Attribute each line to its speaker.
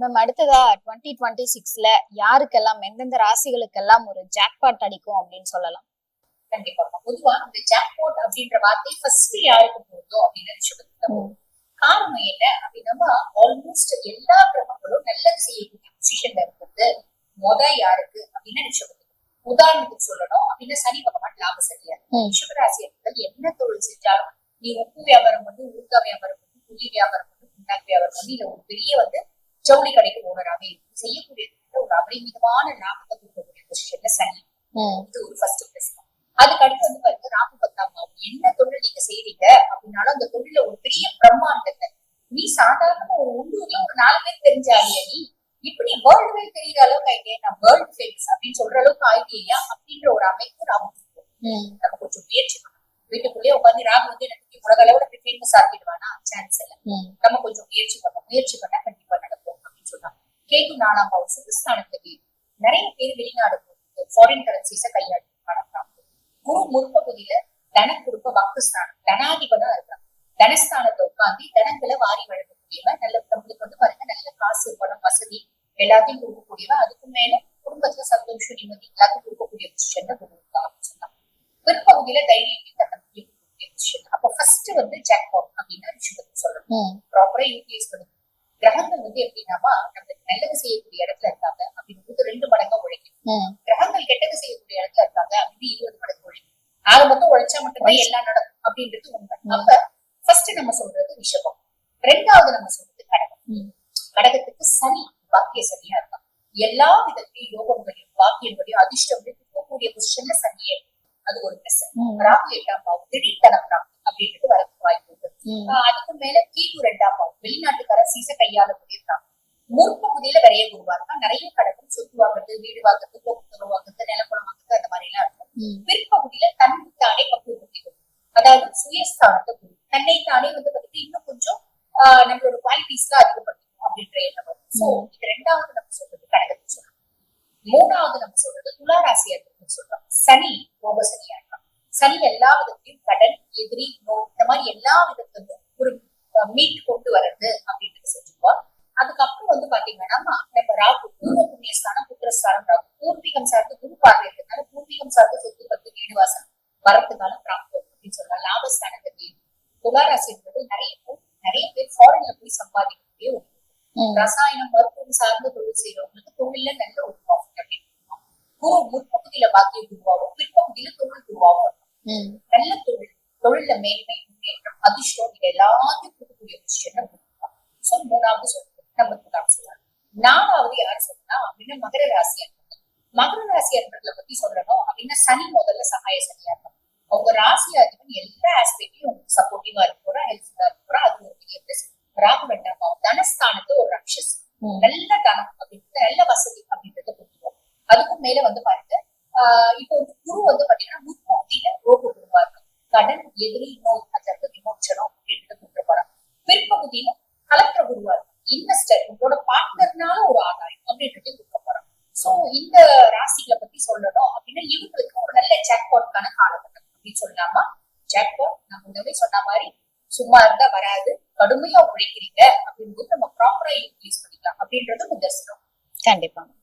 Speaker 1: Ma'am அடுத்ததா twenty twenty சிக்ஸ்ல யாருக்கெல்லாம் எந்தெந்த ராசிகளுக்கெல்லாம் ஒரு ஜாக்பாட் அடிக்கும் அப்படின்னு சொல்லலாம்.
Speaker 2: கண்டிப்பா. பொதுவா இந்த ஜாக்பாட் அப்படின்ற வார்த்தை ஃபர்ஸ்ட் யாருக்கு போகுதோ அப்படின்னு. காரணம் என்ன அப்படின்னா ஆல்மோஸ்ட் எல்லா கிரகங்களும் நல்லது செய்யக்கூடிய பொசிஷன்ல இருக்கிறது. முத யாருக்கு அப்படின்னு நினைச்சுக்கிட்டு உதாரணத்துக்கு சொல்லணும். அப்படின்னா சனி பகவான் லாப சரியா. ரிஷபராசி என்பது என்ன தொழில் செஞ்சாலும் நீ உப்பு வியாபாரம் பண்ணி ஊறுகாய் வியாபாரம் பண்ணி புளி வியாபாரம் பண்ணி புண்ணாக்கு வியாபாரம் பண்ணி இல்ல ஒரு பெரிய வந்து ஜவுளி கடைக்கு இருக்கும் செய்யக்கூடிய ஒரு அபரிமிதமான லாபத்தை கொடுக்கக்கூடிய பொசிஷன்ல சனி. இது ஒரு ஃபர்ஸ்ட் பிளஸ் அதுக்கு அடுத்து வந்து பாருங்க ராகு பத்தாம் என்ன தொழில் நீங்க செய்றீங்க அப்படின்னாலும் அந்த தொழில ஒரு பெரிய பிரம்மாண்டத்தை. நீ சாதாரண ஒரு உள்ளூர்ல ஒரு நாலு பேர் தெரிஞ்சாலியா நீ இப்படி வேர்ல்டு வைட் தெரியுற அளவுக்கு ஆயிட்டே நான் வேர்ல்டு ஃபேமஸ் அப்படின்னு சொல்ற அளவுக்கு ஆயிட்டேயா அப்படின்ற ஒரு அமைப்பு ராகு நம்ம கொஞ்சம் முயற்சி பண்ணணும். வீட்டுக்குள்ளேயே உட்காந்து ராகு வந்து எனக்கு உலக அளவுல ஃபேமஸ் ஆக்கிடுவானா? சான்ஸ் இல்ல. நம்ம கொஞ்சம் முயற்சி பண்ணோம் முயற்சி பண்ணா சொன்னாங்க கேது நாலாம் பாவம் சுகஸ்தானத்துக்கு நிறைய பேர் வெளிநாடு ஃபாரின் கரன்சிஸ கையாடி பணம் குரு முற்பகுதியில தன குடும்ப பக்தஸ்தானம் தனாதிபனா இருக்கான் தனஸ்தானத்தை உட்காந்து தனங்களை வாரி வழங்கக்கூடியவன் நல்ல நம்மளுக்கு வந்து பாருங்க நல்ல காசு பணம் வசதி எல்லாத்தையும் கொடுக்கக்கூடியவன். அதுக்கு மேல குடும்பத்துல சந்தோஷம் நிம்மதி எல்லாத்தையும் கொடுக்கக்கூடிய பொசிஷன் குரு சொன்னாங்க. பிற்பகுதியில தைரியத்தையும் கொடுக்கக்கூடிய பொசிஷன் அப்போ ஃபர்ஸ்ட் வந்து ஜாக்பாட் அப்படின்னு விஷயத்துக்கு சொல்றோம். ப்ராப்பரா யூட்டிலைஸ் பண்ணுங்க கிரகங்கள் வந்து எப்படின்னாமா நம்மளுக்கு நல்லது செய்யக்கூடிய இடத்துல இருக்காங்க அப்படின்னு ரெண்டு மடங்கா உழைக்கும். கிரகங்கள் கெட்டது செய்யக்கூடிய இடத்துல இருக்காங்க அப்படின்னு இருபது மடங்கு உழைக்கும். ஆக மொத்தம் உழைச்சா மட்டும்தான் எல்லாம் நடக்கும் அப்படின்றது உண்மை. அப்ப ஃபர்ஸ்ட் நம்ம சொல்றது ரிஷபம் ரெண்டாவது நம்ம சொல்றது கடகம். கடகத்துக்கு சனி பாக்கிய சனியா இருக்கான். எல்லா விதத்திலையும் யோகங்களையும் பாக்கியங்களையும் அதிர்ஷ்டங்களையும் கொடுக்கக்கூடிய பொசிஷன்ல சனியே. அது ஒரு பிளஸ்
Speaker 1: ம்,
Speaker 2: ராகு பாவம் திடீர் தன பிராப்தி அப்படின்றது வரதுக்கு அதுக்கு மேல கீது ரெண்டாம் பாவம். வெளிநாட்டு கரன்சிஸ கையாள முடியிருக்காங்க முற்பகுதியில நிறைய குருவா இருக்கா நிறைய கடக்கும் சொத்து வாங்குறது வீடு வாங்குறது போக்குவரத்து வாங்குறது நிலப்படம் வாங்குறது அந்த மாதிரி எல்லாம் இருக்கும் பிற்பகுதியில தன்னைத்தானே பக்குவப்படுத்தி கொடுக்கும் அதாவது சுயஸ்தானத்தை கொடுக்கும் தன்னைத்தானே வந்து பாத்தீங்கன்னா இன்னும் கொஞ்சம் ஆஹ் நம்மளோட குவாலிட்டிஸ்ல அதிகப்படுத்திக்கும் அப்படின்ற எண்ணம் வரும். சோ. இது ரெண்டாவது நம்ம சொல்றது கடகத்தை சொல்றோம். மூணாவது நம்ம சொல்றது துளாராசியா இருக்குன்னு சொல்றோம். சனி ரோக சனியா சனி எல்லா விதத்திலையும் கடன் எதிரி நோய் இந்த மாதிரி எல்லா விதத்திலும் ஒரு மீட் கொண்டு வர்றது அப்படின்றது செஞ்சுக்குவோம் அதுக்கப்புறம் வந்து பாத்தீங்கன்னா நம்ம ராகு பூர்வ புண்ணியஸ்தானம் புத்திரஸ்தானம் ராகு. பூர்வீகம் சார்ந்து குரு பார்வை இருக்கிறதுனால பூர்வீகம் சார்ந்து சொத்து பத்து வீடு வாசல் வரத்துக்கான பிராப்தம் அப்படின்னு சொல்லலாம். லாபஸ்தானத்துக்கு துளாராசின்றது நிறைய பேர் நிறைய பேர் ஃபாரின்ல போய் சம்பாதிக்கக்கூடிய
Speaker 1: ம்,
Speaker 2: ரசாயனம் மருத்துவம் சார்ந்த தொழில் செய்யறவங்களுக்கு தொழில நல்ல ஒரு ப்ராஃபிட் அப்படின்னு. குரு முற்பகுதியில பாக்கிய குருவாவும் பிற்பகுதியில தொழில் குருவாவும் இருக்கும்.
Speaker 1: ம்,
Speaker 2: நல்ல தொழில் தொழில மேன்மை முன்னேற்றம் அதிர்ஷ்டம் இது எல்லாத்தையும் கொடுக்கக்கூடிய பொசிஷன் சோ மூணாவது சொல்றது நம்ம தான் சொல்லலாம் நாலாவது யாரு சொல்லலாம் அப்படின்னா மகர ராசி அன்பர்கள் மகர ராசி அன்பர்களை பத்தி சொல்லணும் அப்படின்னா சனி முதல்ல சகாய சனியா இருக்கும். அவங்க ராசி அதிபன் எல்லா ஆஸ்பெக்ட்லயும் சப்போர்ட்டிவா இருக்க போறா ஹெல்ப்ஃபுல்லா இருக்க போறா அது ஒரு பெரிய பிளஸ் ராகு ரெண்டாம் தனஸ்தானத்துல ஒரு ரக்ஷஸ்
Speaker 1: ம்,
Speaker 2: நல்ல தனம் அப்படின்றது நல்ல வசதி அப்படின்றத கொடுத்துருவோம் அதுக்கும் மேல வந்து பாருங்க இப்போ ஒரு குரு வந்து பாத்தீங்கன்னா முற்பகுதியில ரோக குருவா இருக்கு கடன் எதிரி நோய் அதற்கு விமோச்சனம் அப்படின்றத கொடுத்துட்டு போறான் பிற்பகுதியில கலெக்டர் குருவா இருக்கு இன்வெஸ்டர் உங்களோட பார்ட்னர்னால ஒரு ஆதாயம் அப்படின்றதையும் கொடுக்க போறான் சோ இந்த ராசிகளை பத்தி சொல்லணும் அப்படின்னா இவங்களுக்கு ஒரு நல்ல ஜாக்பாட்கான காலகட்டம் அப்படின்னு சொல்லாமா ஜாக்பாட் நான் முன்னமே சொன்ன மாதிரி சும்மா இருந்தா வராது. கடுமையா உழைக்கிறீங்க அப்படின்றது நம்ம ப்ராப்பரா யூட்டிலைஸ் பண்ணிக்கலாம் அப்படின்றது நிதர்சனம்
Speaker 1: கண்டிப்பா.